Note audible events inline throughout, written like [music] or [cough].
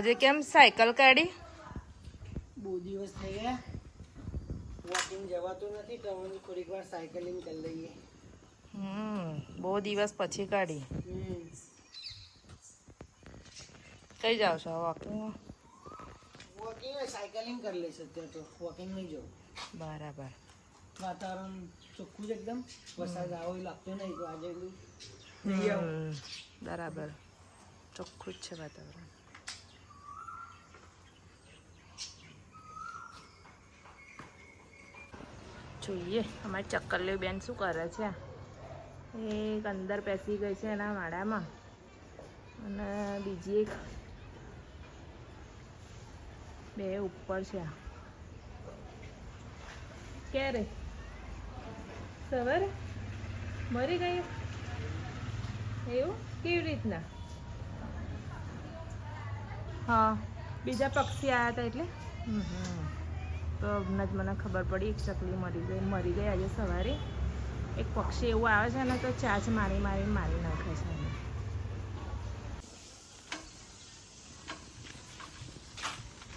આજે કેમ સાયકલ કાઢી? બહુ દિવસ થઈ ગયા. વોકિંગ જવાતું નથી તો અમે થોડીક વાર સાયકલિંગ કરી લઈએ. હમ બહુ દિવસ પછી કાઢી. હમ. કઈ જાવ છો વોકિંગ વોકિંગ સાયકલિંગ કરી લઈશ અત્યારે તો. વોકિંગ નહીં જવું બરાબર. વાતાવરણ ચોખ્ખું છે એકદમ. વરસાદ આવો એ લાગતો નહીં તો આજે બરાબર. ચોખ્ખું જ છે વાતાવરણ. જોઈએ. અમારી ચક્કલીઓ બેન શું કરે છે? એક અંદર બેસી ગઈ છે એના માળામાં અને બીજી એક બે ઉપર છે ક્યારે સવારે? મરી ગયું એવું? કેવી રીતના? હા, બીજા પક્ષી આવ્યા હતા એટલે? હમ હમ. તો હમણાં જ મને ખબર પડી એક ચકલી મરી ગઈ મરી ગઈ આજે સવારે. એક પક્ષી એવું આવે છે ને તો ચાચ મારી મારી મારી નાખે છે.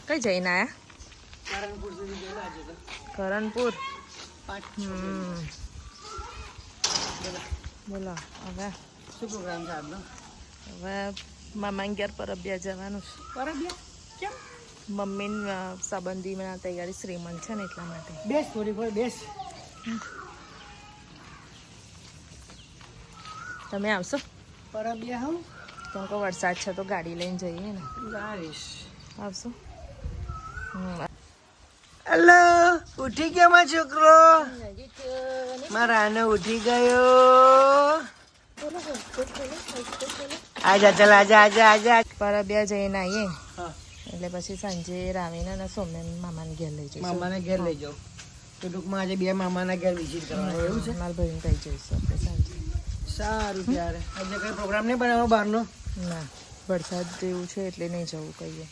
કઈ જઈને આયા? કરણપુર. બોલો. બોલો હવે? શું પ્રોગ્રામ છે આજનો? હવે મામા ઘેર પર અભ્યાસ જવાનું છે. પરબિયા? કેમ? મમ્મી સંબંધીમાં તૈયારી શ્રીમંત છે ને એટલા માટે. બેસ થોડી પર બેસ. તમે આવશો? પરબ્યા હું કેમ કે વરસાદ છે તો ગાડી લઈને જઈએ ને. આવીશ આવશો. હેલો ઉઠી ગયો મારો છોકરો? મારા આને ઉઠી ગયો. આજા ચાલ આજા આજા આજા. પર અભ્યાસ જઈને આવીએ. હા. એટલે પછી સાંજે રાવીને અને સોમ્યન મામાને ઘેર લઈ જઈશું. મામાને ઘેર લઈ જાઓ. તો ટૂંકમાં આજે બે મામાના ઘેર વિઝિટ કરવાનું એવું છે? મારા ભાઈને કહી જઈશું આપણે સાંજે. સારું ત્યારે. આજે કઈ પ્રોગ્રામ નહીં બનાવવાનો બહારનો? ના વરસાદ જેવું છે એટલે નહીં જવું કહીએ.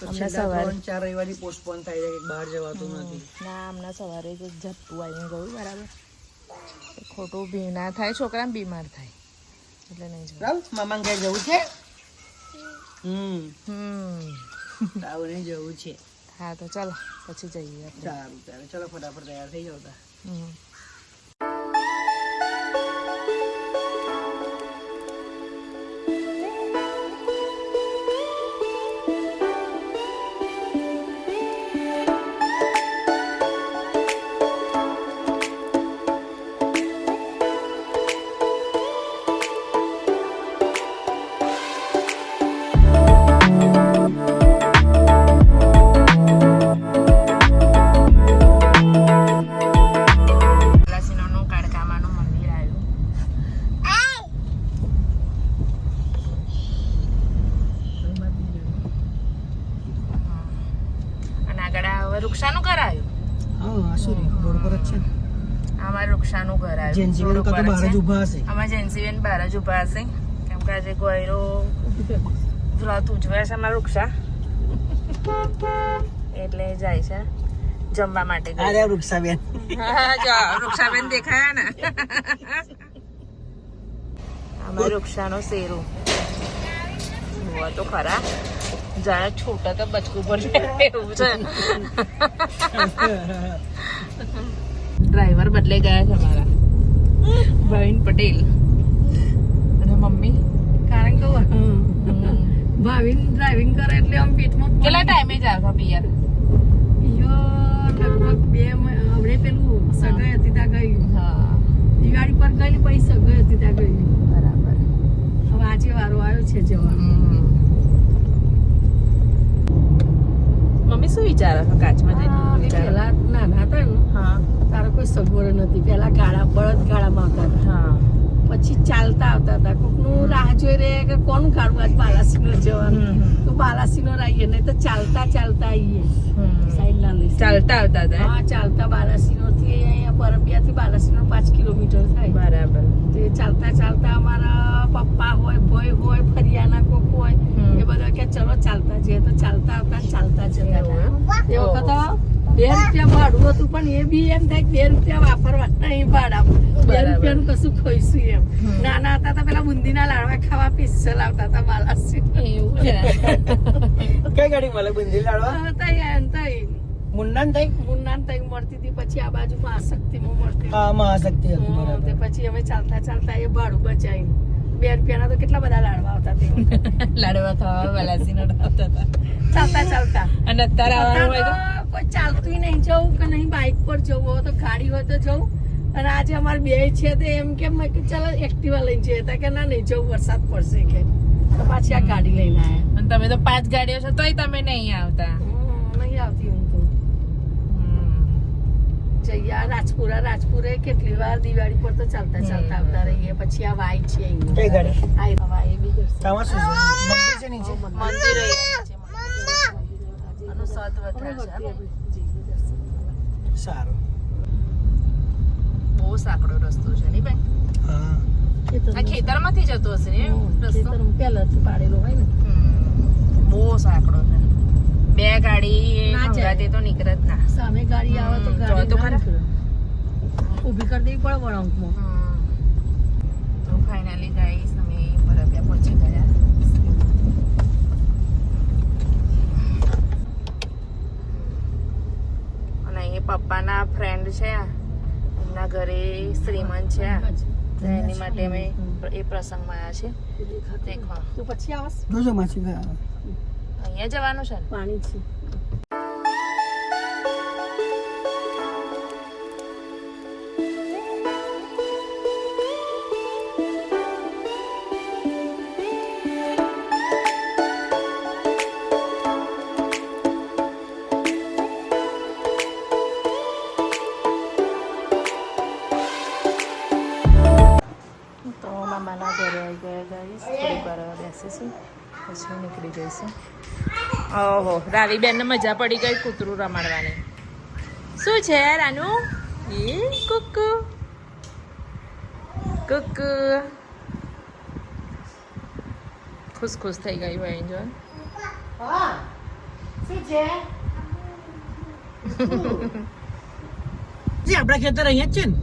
હમણાં સવારે. ચાર રવિવારથી પોસ્ટપોન કે બહાર જવાતું નથી. ના હમણાં સવારે ઝપટું આવીને ગયું બરાબર. ખોટું ભી ના થાય છોકરા બીમાર થાય એટલે નહીં જવું. મામા ઘેર જવું છે? હમ. હમ. તાવ જવું છે. હા તો ચાલો પછી જઈએ સારું ચાલો ચલો ફટાફટ તૈયાર થઈ જાવ હમ. વૃક્ષાનું ઘર આવ્યું જેન્સી રોડ બેન ઉપર કાં તો બહાર જ ઊભા હશે અમારા જેન્સીબેન બહાર જ ઊભા હશે કેમ કે આજે ગોયરો વ્રત ઉજવે છે અમારા વૃક્ષા એટલે જાય છે જમવા માટે અરે વૃક્ષાબેન વૃક્ષાબેન દેખાયા ને અમારા વૃક્ષાનો શેરો જુઓ તો ખરા જાણે છોટા તો બચકું પર એવું છે ડ્રાઈવર બદલે ગયા છે મારા ભાવિન પટેલ. અને મમ્મી. કારણ કે ભાવિન ડ્રાઇવિંગ કરે એટલે આમ પીઠમાં કેટલા ટાઈમે જ છો પિયર યો લગભગ બે હમણે પેલું સગાઈ હતી ત્યાં ગયું હા. દિવાળી પર ગયેલી પછી સગાઈ હતી ત્યાં ગયું બરાબર. હવે આજે વારો આવ્યો છે જવાનો. મમ્મી શું વિચારો કાચમાં જઈને? વિચારો? નાના હતા ને. હા. તારો કોઈ સગવડ નથી. પેલા ગાડા બળદ ગાડામાં આવતા હતા પછી ચાલતા આવતા હતા. કોકનું રાહ જોઈ રહે કે કોનું ગાડું આજ બાલાસીનો જવાનું. તો બાલાસીનો આવીએ નહીં તો ચાલતા ચાલતા આવીએ સાઈડ ના લઈ ચાલતા આવતા હતા હા ચાલતા બાલાસીનો થી અહીંયા પરબિયાથી બાલાસીનો પાંચ કિલોમીટર થાય. બરાબર. તે ચાલતા ચાલતા અમારા પપ્પા હોય ભાઈ હોય ફરિયાના કોક હોય એ બધા કે ચલો ચાલતા જઈએ. તો ચાલતા આવતા ચાલતા જતા એવું હતા એમ? એ વખત બે રૂપિયા ભાડું હતું પણ એ બી એમ થાય બે રૂપિયા વાપરવા નહીં ભાડા બે. રૂપિયાનું કશું ખોઈશું એમ. નાના હતા તો પેલા બુંદીના લાડવા ખાવા પિસ્સલ આવતા હતા બાલાસી એવું કઈ ગાડી મળે બુંદી લાડવા? તઈ તઈ. મુન્નાન થઈ મુન્નાન તઈ મળતી હતી પછી આ બાજુ મહાશક્તિ માં મળતી હા મહાશક્તિ હતી પછી અમે ચાલતા ચાલતા એ ભાડું બચાવીને બે રૂપિયાના તો કેટલા બધા લાડવા આવતા તે લાડવા ખાવા વલાસી નડાવતા હતા. ચાલતા ચાલતા. અને અત્યારે આવવાનું હોય તો? કોઈ ચાલતું નહીં જવું કે નહીં બાઇક પર જવું હોય તો ગાડી હોય તો જવું. અને આજે અમારે બે છે તે એમ કે મેં કે ચાલો એક્ટિવા લઈને જઈએ. તા કે ના નહીં જવું વરસાદ પડશે કે. તો પાછી આ ગાડી લઈને આવ્યા અને તમે તો પાંચ ગાડીઓ છો તોય તમે નહીં આવતા. હમ, નહીં આવતી હું તો. જઈએ રાજપુરા રાજપુરે કેટલી વાર દિવાળી પર તો ચાલતા ચાલતા આવતા રહીએ. પછી આ વાઈ છે અહીંયા. આ વાઈ બી દર્શન તમારે મંદિર છે નીચે? મંદિરો આનો સત વધારે છે સારું. બહુ સાંકડો રસ્તો છે નહીં ભાઈ? હા. ખેતરમાંથી જતો હશે ને રસ્તો? પહેલાથી પાડેલો હોય ને. બહુ સાંકડો છે. બે ગાડી ના જાય. તો નીકળે જ ના. સામે ગાડી આવે તો ગાડી તો ખરા. ઊભી કરી દેવી પડે વળાંકમાં હમ. તો ફાઇનલી ગાઈસ અમે બરાબર પહોંચી ગયા અને અહીંયા પપ્પાના ફ્રેન્ડ છે એમના ઘરે શ્રીમંત છે તો એની માટે અમે એ પ્રસંગમાં આવ્યા છે દેખવા. તું પછી આવસ? જોજો માછી અહીંયા જવાનું છે પાણી છે. વાર બેસીશું પછી નીકળી જઈશું ઓહો રાવીબેનને મજા પડી ગઈ કૂતરું રમાડવાની. શું છે રાનું? એ કુકુ? કુકુ? ખુશ ખુશ થઈ ગઈ હોય જો. શું છે? જી આપણા ખેતર અહીંયા જ છે ને?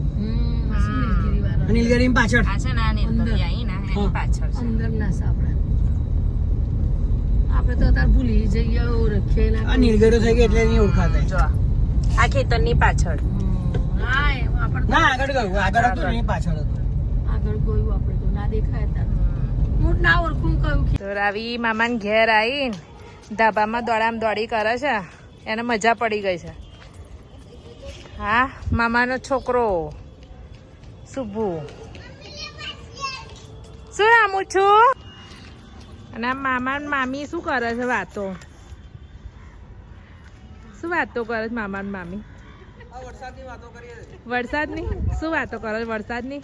નીલગીરી પાછળ છે ને ને એની પાછળ છે. અંદર ના સાપડા આપણે તો અત્યારે ભૂલી જઈએ ઓળખીએ ના આ નીલગીરી થઈ ગઈ એટલે નહીં ઓળખાતા. જો આ. ખેતરની પાછળ. ના આગળ ગયું. આગળ હતું ને પાછળ હતું. આગળ ગયું આપણે તો. ના દેખાય હું ના ઓળખું કયું તો રાવી મામાને ઘેર આવીને ધાબામાં દોડામ દોડી કરે છે. એને મજા પડી ગઈ છે. હા મામાનો છોકરો શુભુ શું રામું છું અને મામા મામી શું કરે છે વાતો? શું વાતો કરે છે મામા ને મામી? વરસાદની? શું વાતો કરે છે વરસાદની?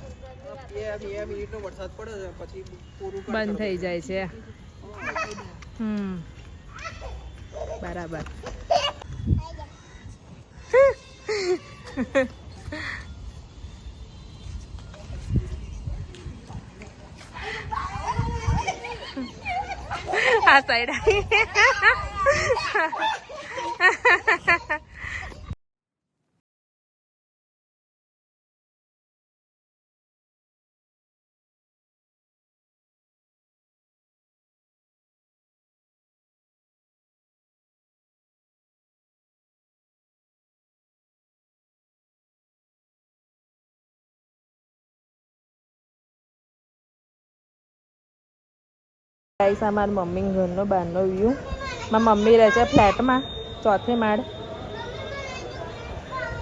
બંધ થઈ જાય છે. હમ. બરાબર. આ સાઈડ [laughs] ગાઈસ, આ મારી મમ્મી ઘરનો બહારનો વ્યૂ મારી મમ્મી રહે છે ફ્લેટમાં, ચોથે માળ.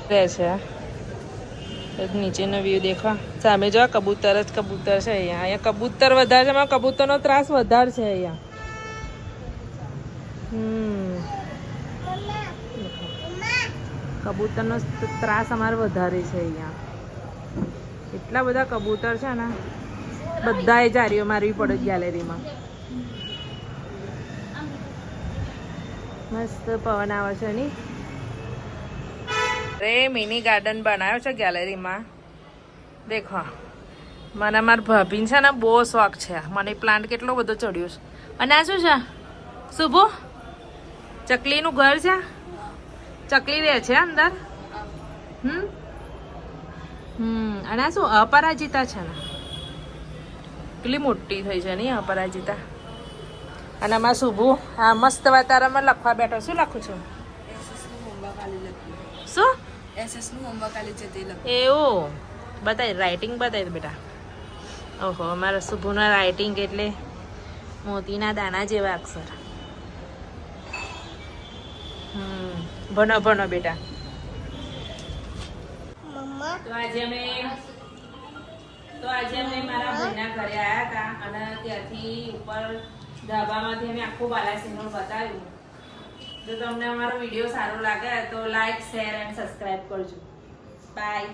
રહે છે. નીચેનો વ્યૂ દેખો. સામે જો કબૂતર જ કબૂતર છે અહીંયા. અહીંયા કબૂતર વધારે છે મારા કબૂતરનો ત્રાસ વધારે છે અહીંયા. કબૂતરનો ત્રાસ અમારે વધારે છે અહીંયા. એટલા બધા કબૂતર છે ને બધાએ જારીઓ મારવી પડે ગેલેરીમાં. મસ્ત પવન આવે છે ની. અરે મિની ગાર્ડન બનાવ્યો છે ગેલેરીમાં દેખો મને મારા ભાભીને છે ને બહુ શોખ છે. મને પ્લાન્ટ કેટલો બધો ચડ્યો છે. અને આ શું છે? શુભો? ચકલીનું ઘર છે? ચકલી રહે છે અંદર? હમ? હમ. અને આ શું, અપરાજિતા છે ને? કેટલી મોટી થઈ છે નહીં અપરાજિતા? અને આમાં શુભુ આ મસ્ત વાતાવરણમાં લખવા બેઠો. શું લખું છું? શું? એવું? બતાવી રાઇટિંગ બતાવી દે બેટા. ઓહો અમારા શુભુના રાઇટિંગ એટલે મોતીના દાણા જેવા અક્ષર. હમ ભણો ભણો બેટા. તો આજે અમે તો આજે અમે મારા ભાઈના ઘરે આવ્યા હતા અને ત્યાંથી ઉપર ધાબામાંથી અમે આખું બાલાસિનોર બતાવ્યું. જો તમને અમારો વીડિયો સારો લાગે તો લાઈક શેર એન્ડ સબસ્ક્રાઈબ કરજો. બાય